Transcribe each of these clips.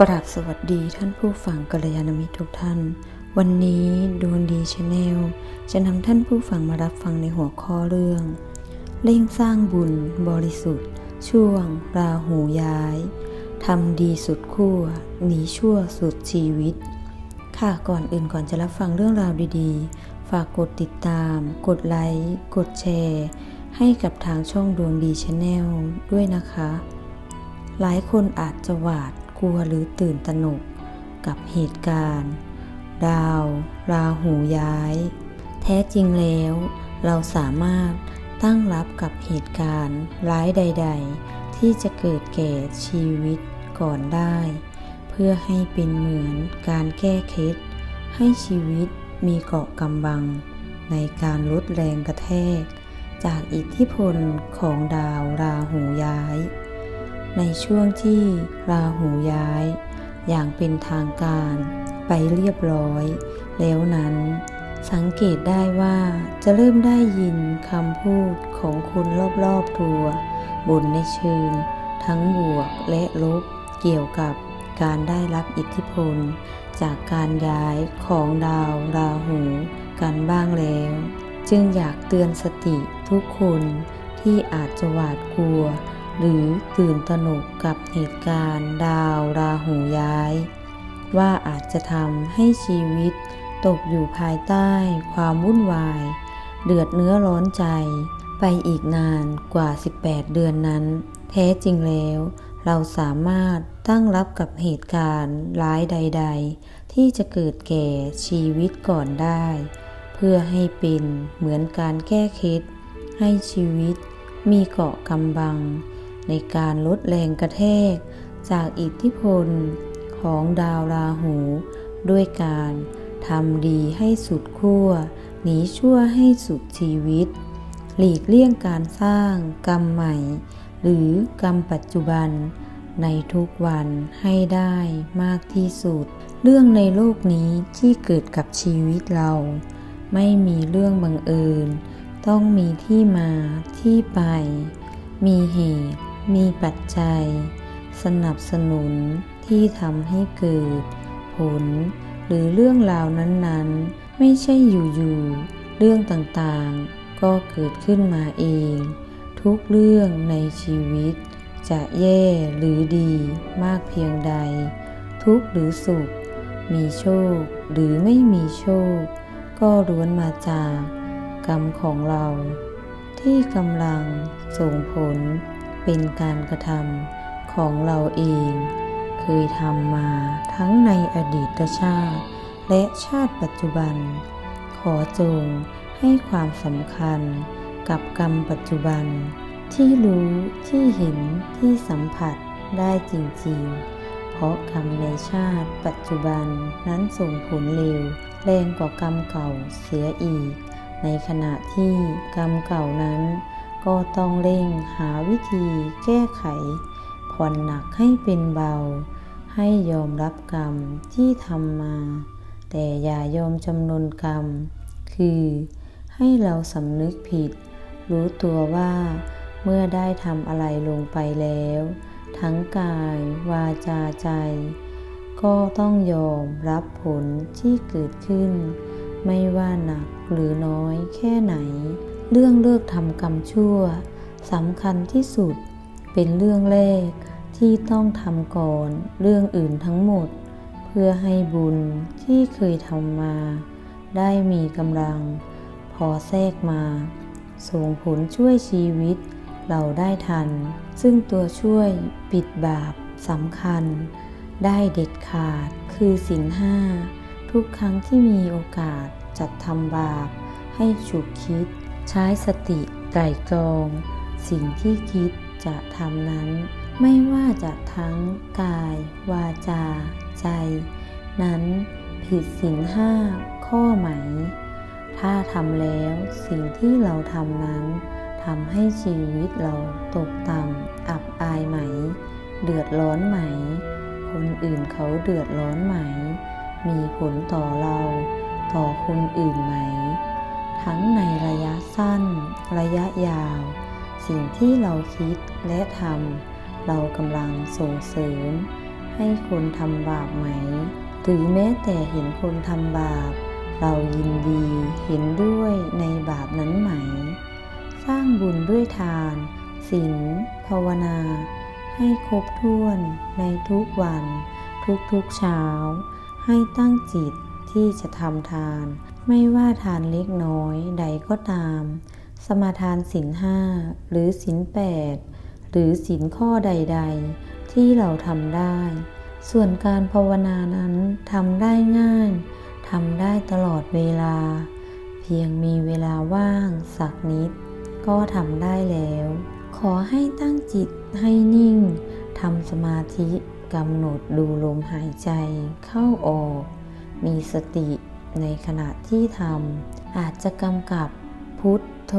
กราบสวัสดีท่านผู้ฟังกัลยาณมิตรทุกท่าน วันนี้ดวงดีชาแนลจะนำท่านผู้ฟังมารับฟังในหัวข้อเรื่อง เร่งสร้างบุญบริสุทธิ์ ช่วง ราหูย้ายทำดีสุดขั้วหนีชั่วสุดชีวิต ค่ะก่อนอื่นก่อนจะรับฟังเรื่องราวดีๆ ฝากกดติดตาม กดไลค์ กดแชร์ ให้กับทางช่องดวงดีชาแนลด้วยนะคะ หลายคนอาจจะหวาด ลัวหรือตื่นตระหนกกับเหตุการณ์ ดาว ราหูย้าย แท้จริงแล้ว เราสามารถตั้งรับกับเหตุการณ์ร้ายใด ๆ ที่จะเกิดแก่ชีวิตก่อนได้ เพื่อให้เป็นเหมือนการแก้เคล็ดให้ชีวิตมีเกาะกำบัง ในการลดแรงกระแทก จากอิทธิพลของดาวราหูย้าย ในช่วงที่ราหูย้าย อย่างเป็นทางการไปเรียบร้อย แล้วนั้น สังเกตได้ว่าจะเริ่มได้ยินคำพูดของคนรอบๆตัวบนในเชิง ทั้งบวกและลบเกี่ยวกับการได้รับอิทธิพล จากการย้ายของดาวราหูกันบ้างแล้ว จึงอยากเตือนสติทุกคนที่อาจจะหวาดกลัว หรือตื่นตระหนกกับเหตุการณ์ดาวราหูย้าย ว่าอาจจะทำให้ชีวิตตกอยู่ภายใต้ความวุ่นวาย เดือดเนื้อร้อนใจ ไปอีกนานกว่า 18 เดือนนั้น แท้จริงแล้ว เราสามารถตั้งรับกับเหตุการณ์ร้ายใด ๆ ที่จะเกิดแก่ชีวิตก่อนได้ เพื่อให้เป็นเหมือนการแก้เคล็ดให้ชีวิตมีเกาะกำบัง ในการลดแรงกระแทก จากอิทธิพลของดาวราหู ด้วยการทำดีให้สุดขั้วหนีชั่วให้สุดชีวิต หลีกเลี่ยงการสร้างกรรมใหม่ หรือกรรมปัจจุบัน ในทุกวันให้ได้มากที่สุด เรื่องในโลกนี้ที่เกิดกับชีวิตเรา ไม่มีเรื่องบังเอิญ ต้องมีที่มาที่ไป มีเหตุ มีปัจจัย สนับสนุนที่ทำให้เกิด ผล หรือเรื่องราวนั้นๆ ไม่ใช่อยู่ๆเรื่องต่างๆ ก็เกิดขึ้นมาเอง ทุกเรื่องในชีวิต จะแย่หรือดีมากเพียงใด ทุกหรือสุข มีโชคหรือไม่มีโชค ก็ล้วนมาจากกรรมของเรา ที่กำลังส่งผล เป็นการกระทำของเราเอง เคยทำมาทั้งในอดีตชาติ และชาติปัจจุบัน ขอจงให้ความสำคัญกับกรรมปัจจุบัน ที่รู้ที่เห็นที่สัมผัสได้จริงๆ เพราะกรรมในชาติปัจจุบันนั้นส่งผลเร็วแรงกว่ากรรมเก่าเสียอีก ในขณะที่กรรมเก่านั้น ก็ต้องเร่งหาวิธีแก้ไข ผ่อนหนักให้เป็นเบา ให้ยอมรับกรรมที่ทำมา แต่อย่ายอมจำนนกรรม คือให้เราสำนึกผิด รู้ตัวว่าเมื่อได้ทำอะไรลงไปแล้ว ทั้งกาย วาจาใจ ก็ต้องยอมรับผลที่เกิดขึ้น ไม่ว่าหนักหรือน้อยแค่ไหน เรื่องเลิกทำกรรมชั่วสำคัญที่สุด เป็นเรื่องแรกที่ต้องทำก่อนเรื่องอื่นทั้งหมด เพื่อให้บุญที่เคยทำมา ได้มีกำลัง พอแทรกมา ส่งผลช่วยชีวิตเราได้ทัน ซึ่งตัวช่วยปิดบาปสำคัญ ได้เด็ดขาดคือสินห้าทุกครั้งที่มีโอกาสจัดทำบาปให้ฉุกคิด ใช้สติไตรตรอง สิ่งที่คิดจะทำนั้น ไม่ว่าจะทั้งกาย วาจา ใจ นั้นผิดสินห้าข้อไหม ถ้าทำแล้วสิ่งที่เราทำนั้นทำให้ชีวิตเราตกต่ำอับอายไหม เดือดร้อนไหม คนอื่นเขาเดือดร้อนไหม มีผลต่อเรา ต่อคนอื่นไหม ทั้งในระยะสั้น ระยะยาว สิ่งที่เราคิดและทำเรากำลังส่งเสริม ให้คนทำบาปไหม หรือแม้แต่เห็นคนทำบาป เรายินดีเห็นด้วยในบาปนั้นไหม สร้างบุญด้วยทานศีลภาวนา ให้ครบถ้วนในทุกวัน ทุกๆเช้า ให้ตั้งจิตที่จะทำทาน ไม่ว่าทานเล็กน้อยใดก็ตาม สมาทานศีลห้าหรือศีลแปดหรือศีลข้อใด ๆ ที่เราทำได้ ส่วนการภาวนานั้นทำได้ง่ายทำได้ตลอดเวลา เพียงมีเวลาว่างสักนิด ก็ทำได้แล้ว ขอให้ตั้งจิตให้นิ่งทำสมาธิกำหนดดูลมหายใจเข้าออก มีสติ ในขณะที่ทำอาจจะกำกับพุทโธ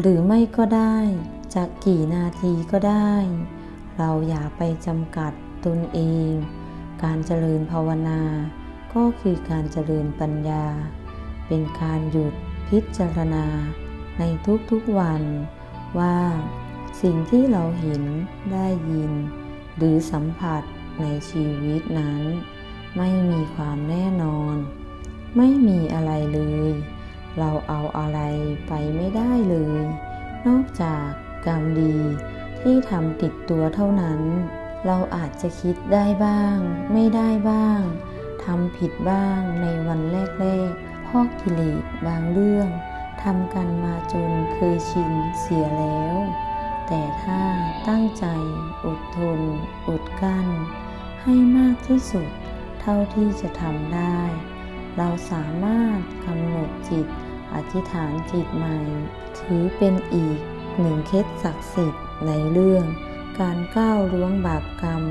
หรือไม่ก็ได้จะกี่นาทีก็ได้ เราอย่าไปจำกัดตนเอง การเจริญภาวนา ก็คือการเจริญปัญญา เป็นการหยุดพิจารณาในทุกๆวันว่า สิ่งที่เราเห็นได้ยิน หรือสัมผัสในชีวิตนั้น ไม่มีความแน่นอน ไม่มีอะไรเลย เราเอาอะไรไปไม่ได้เลย นอกจากกรรมดีที่ทำติดตัวเท่านั้น เราอาจจะคิดได้บ้าง ไม่ได้บ้างทำผิดบ้างในวันแรกๆเพราะกิเลสบางเรื่องทำกันมาจนเคยชินเสียแล้ว แต่ถ้าตั้งใจอดทน อดกั้น ให้มากที่สุด เท่าที่จะทำได้ เราสามารถกำหนดจิตอธิษฐานจิตใหม่ ถือเป็นอีกหนึ่งเคล็ดศักดิ์สิทธิ์ในเรื่อง การก้าวล่วงบาปกรรม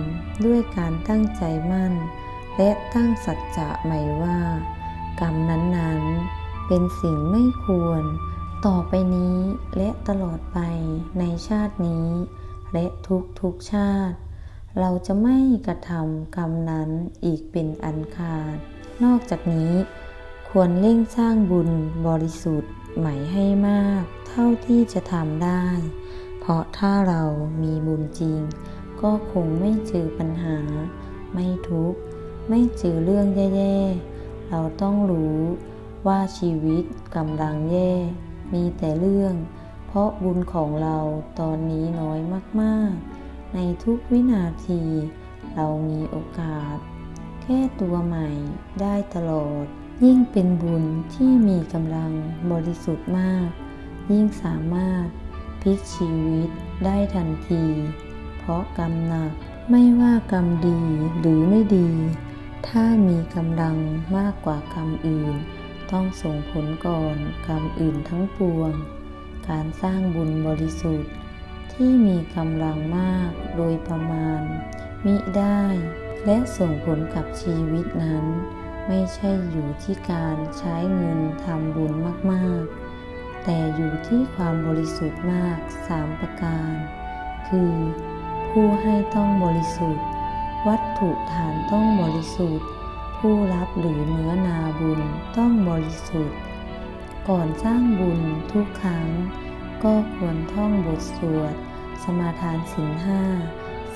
ด้วยการตั้งใจมั่น และตั้งสัจจะใหม่ว่า กรรมนั้นๆ เป็นสิ่งไม่ควร ต่อไปนี้และตลอดไปในชาตินี้ และทุกๆชาติ เราจะไม่กระทำกรรมนั้นอีกเป็นอันขาด นอกจากนี้ ควรเร่งสร้างบุญบริสุทธิ์ใหม่ให้มาก เท่าที่จะทำได้ เพราะถ้าเรามีบุญจริง ก็คงไม่เจอปัญหา ไม่ทุกข์ ไม่เจอเรื่องแย่ๆ เราต้องรู้ว่าชีวิตกำลังแย่ มีแต่เรื่อง เพราะบุญของเราตอนนี้น้อยมากๆ ในทุกวินาที เรามีโอกาส แค่ตัวใหม่ได้ตลอด ยิ่งเป็นบุญที่มีกำลังบริสุทธิ์มาก ยิ่งสามารถพลิกชีวิตได้ทันที เพราะกรรมหนักไม่ว่ากรรมดีหรือไม่ดี ถ้ามีกำลังมากกว่ากรรมอื่น ต้องส่งผลก่อนกรรมอื่นทั้งปวง การสร้างบุญบริสุทธิ์ที่มีกำลังมากโดยประมาณมิได้ และส่งผลกับชีวิตนั้น ไม่ใช่อยู่ที่การใช้เงินทำบุญมากๆ แต่อยู่ที่ความบริสุทธิ์มากสามประการ คือ ผู้ให้ต้องบริสุทธิ์ วัตถุฐานต้องบริสุทธิ์ ผู้รับหรือเนื้อนาบุญต้องบริสุทธิ์ ก่อนสร้างบุญทุกครั้ง ก็ควรท่องบทสวด สมาทานศีลห้า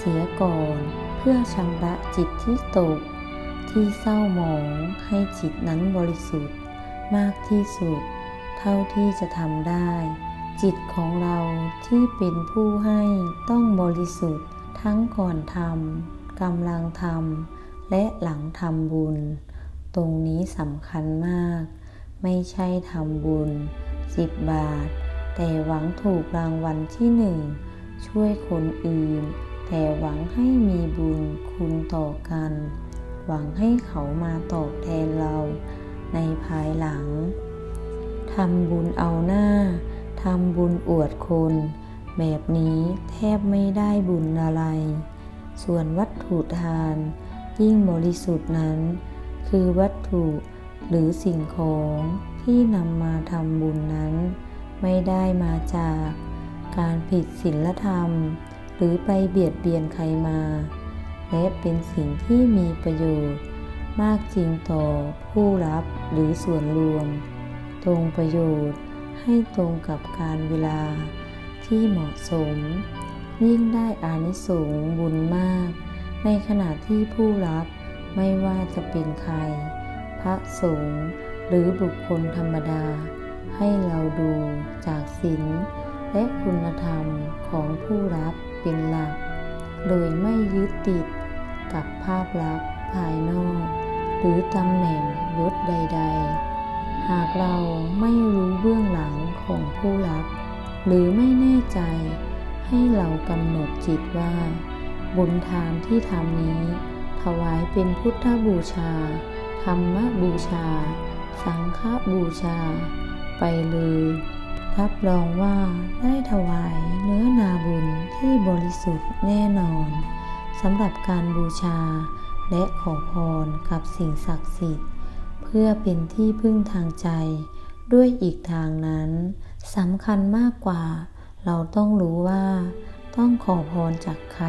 เสียก่อน เพื่อชำระจิตที่ตก ที่เศร้าหมองให้จิตนั้นบริสุทธิ์ มากที่สุด เท่าที่จะทำได้ จิตของเราที่เป็นผู้ให้ต้องบริสุทธิ์ ทั้งก่อนทำกำลังทำและหลังทำบุญ ตรงนี้สำคัญมาก ไม่ใช่ทำบุญสิบบาท แต่หวังถูกรางวัลที่หนึ่งช่วยคนอื่น แต่หวังให้มีบุญคุณต่อกัน หวังให้เขามาตอบแทนเราในภายหลัง ทำบุญเอาหน้า ทำบุญอวดคน แบบนี้แทบไม่ได้บุญอะไร ส่วนวัตถุทาน ยิ่งบริสุทธิ์นั้น คือวัตถุหรือสิ่งของที่นำมาทำบุญนั้น ไม่ได้มาจากการผิดศีลธรรม รือไปเบียดเบียนใครมา และเป็นสิ่งที่มีประโยชน์ มากจริงต่อผู้รับหรือส่วนรวม ตรงประโยชน์ให้ตรงกับการเวลาที่เหมาะสม ยิ่งได้อานิสงส์บุญมาก ในขณะที่ผู้รับไม่ว่าจะเป็นใคร พระสงฆ์หรือบุคคลธรรมดา ให้เราดูจากศีลและคุณธรรมของผู้รับ เป็นหลัก โดยไม่ยึดติดกับภาพลักษณ์ภายนอก หรือตำแหน่งยศใด ๆ หากเราไม่รู้เบื้องหลังของผู้รับ หรือไม่แน่ใจให้เรากำหนดจิตว่า บุญทานที่ทำนี้ ถวายเป็นพุทธบูชา ธรรมบูชา สังฆบูชา ไปเลย รับรองว่าได้ถวายเนื้อนาบุญที่บริสุทธิ์แน่นอนสำหรับการบูชาและขอพรกับสิ่งศักดิ์สิทธิ์ เพื่อเป็นที่พึ่งทางใจ ด้วยอีกทางนั้นสำคัญมากกว่า เราต้องรู้ว่า ต้องขอพรจากใคร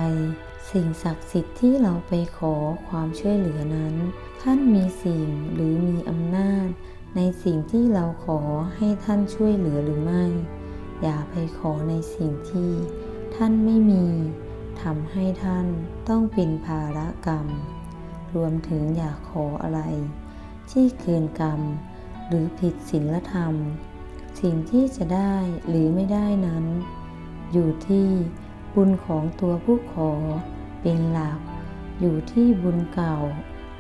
สิ่งศักดิ์สิทธิ์ที่เราไปขอความช่วยเหลือนั้น ท่านมีสิ่งหรือมีอำนาจ ในสิ่งที่เราขอให้ท่านช่วยเหลือหรือไม่ อย่าไปขอในสิ่งที่ท่านไม่มีทำให้ท่านต้องเป็นภาระกรรม รวมถึงอย่าขออะไร ที่เกินกรรม หรือผิดศีลธรรม สิ่งที่จะได้หรือไม่ได้นั้น อยู่ที่บุญของตัวผู้ขอเป็นหลัก อยู่ที่บุญเก่า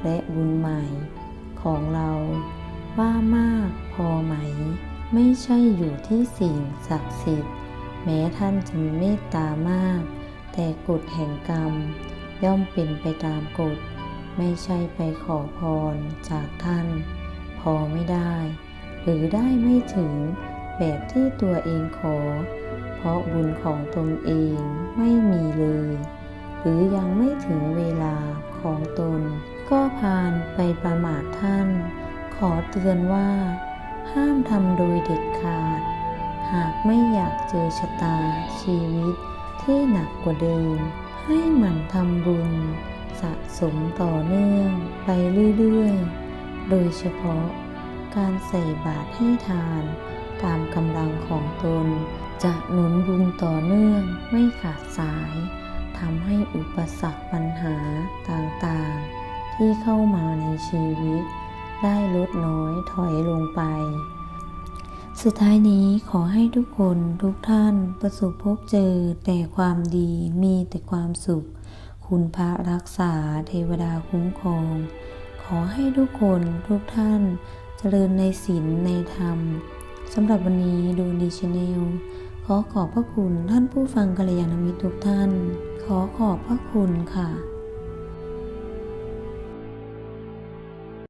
และบุญใหม่ของเรา ว่ามากพอไหม ไม่ใช่อยู่ที่สิ่งศักดิ์สิทธิ์ แม้ท่านจะเมตตามาก แต่กฎแห่งกรรม ย่อมเป็นไปตามกฎ ไม่ใช่ไปขอพรจากท่าน พอไม่ได้ หรือได้ไม่ถึงแบบที่ตัวเองขอ เพราะบุญของตนเองไม่มีเลย หรือยังไม่ถึงเวลาของตน ก็พานไปประมาทท่าน อเตือนว่า ห้ามทำโดยเด็ดขาด หากไม่อยากเจอชะตาชีวิตที่หนักกว่าเดิม ให้หมั่นทำบุญ สะสมต่อเนื่องไปเรื่อยๆ โดยเฉพาะการใส่บาตรให้ทานตามกำลังของตน จะหนุนบุญต่อเนื่องไม่ขาดสายทำให้อุปสรรคปัญหาต่างๆ ที่เข้ามาในชีวิต ได้ลดน้อยถอยลงไป สุดท้ายนี้ขอให้ทุกคนทุกท่านประสบพบเจอแต่ความดีมีแต่ความสุข คุณพระรักษาเทวดาคุ้มครอง ขอให้ทุกคนทุกท่านเจริญในศีลในธรรมสำหรับวันนี้ดูดีชาแนลขอขอบพระคุณท่านผู้ฟังกัลยาณมิตรทุกท่าน ขอขอบพระคุณค่ะ